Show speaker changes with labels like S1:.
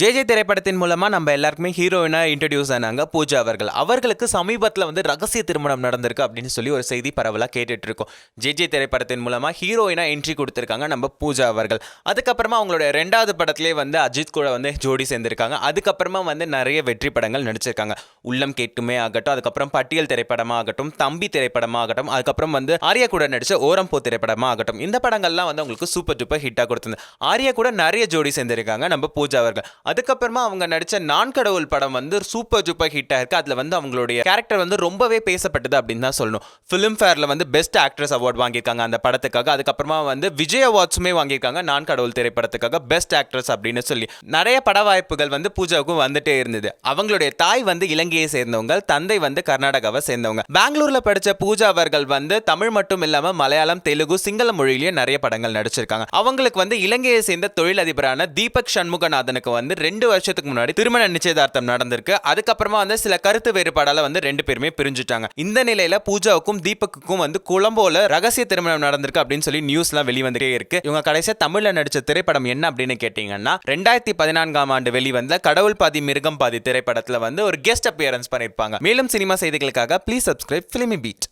S1: J J திரைப்படத்தின் மூலமாக நம்ம எல்லாருக்குமே ஹீரோயினா இன்ட்ரடியூஸ் ஆனாங்க பூஜா அவர்கள். அவர்களுக்கு சமீபத்தில் வந்து ரகசிய திருமணம் நடந்திருக்கு அப்படின்னு சொல்லி ஒரு செய்தி பரவலாக கேட்டுட்டு இருக்கோம். ஜே ஜே திரைப்படத்தின் மூலமாக ஹீரோயினா என்ட்ரி கொடுத்துருக்காங்க நம்ம பூஜா அவர்கள். அதுக்கப்புறமா அவங்களுடைய ரெண்டாவது படத்திலே வந்து அஜித் கூட வந்து ஜோடி சேர்ந்திருக்காங்க. அதுக்கப்புறமா வந்து நிறைய வெற்றி படங்கள் நடிச்சிருக்காங்க. உள்ளம் கேட்டுமே ஆகட்டும் அதுக்கப்புறம் பட்டியல் திரைப்படமாகட்டும் தம்பி திரைப்படமாகட்டும் அதுக்கப்புறம் வந்து ஆர்யா கூட நடிச்ச ஓரம்போ திரைப்படமாக ஆகட்டும் இந்த படங்கள்லாம் வந்து அவங்களுக்கு சூப்பர் டூப்பர் ஹிட்டாக கொடுத்தது. ஆர்யா கூட நிறைய ஜோடி சேர்ந்திருக்காங்க நம்ம பூஜா அவர்கள். அதுக்கப்புறமா அவங்க நடிச்ச நான் கடவுள் படம் வந்து சூப்பர் ஜூப்பர் ஹிட்டாக இருக்குது அதில் வந்து அவங்களுடைய கேரக்டர் வந்து ரொம்பவே பேசப்பட்டது அப்படின்னு தான் சொல்லணும். ஃபிலிம் ஃபேரில் வந்து பெஸ்ட் ஆக்ட்ரஸ் அவார்ட் வாங்கியிருக்காங்க அந்த படத்துக்காக. அதுக்கப்புறமா வந்து விஜய் அவார்ட்ஸுமே வாங்கியிருக்காங்க நான் கடவுள் திரைப்படத்துக்காக பெஸ்ட் ஆக்ட்ரஸ் அப்படின்னு சொல்லி. நிறைய பட வாய்ப்புகள் வந்து பூஜாவுக்கும் வந்துட்டே இருந்தது. அவங்களுடைய தாய் வந்து இலங்கையை சேர்ந்தவங்க தந்தை வந்து கர்நாடகாவை சேர்ந்தவங்க. பெங்களூர்ல படிச்ச பூஜா அவர்கள் வந்து தமிழ் மட்டும் இல்லாம மலையாளம் தெலுங்கு சிங்கள மொழியிலேயே நிறைய படங்கள் நடிச்சிருக்காங்க. அவங்களுக்கு வந்து இலங்கையை சேர்ந்த தொழிலதிபரான தீபக் சண்முகநாதனுக்கு வந்து ரெண்டு வருஷத்துக்கு முன்னாடி திருமண நிச்சயதார்த்தம் நடந்திருக்கு. அதுக்கப்புறமா வந்து சில கருத்து வேறுபாடால வந்து ரெண்டு பேருமே பிரிஞ்சுட்டாங்க. இந்த நிலையில பூஜாவுக்கும் தீபக்குக்கும் வந்து குழம்போல ரகசிய திருமணம் நடந்திருக்கு அப்படின்னு சொல்லி நியூஸ்லாம் வெளிவந்துட்டே இருக்கு. இவங்க கடைசியா தமிழ்ல நடிச்ச திரைப்படம் என்ன அப்படின்னு கேட்டீங்கன்னா ரெண்டாயிரத்தி பதினான்காம் ஆண்டு வெளிவந்த கடவுள் பாதி மிருகம் பாதி திரைப்படத்துல வந்து ஒரு கெஸ்ட் அப்பியரன்ஸ் பண்ணிருப்பாங்க. மேலும் சினிமா செய்திகளுக்காக ப்ளீஸ் சப்ஸ்கிரைப் ஃபிலிமி பீட்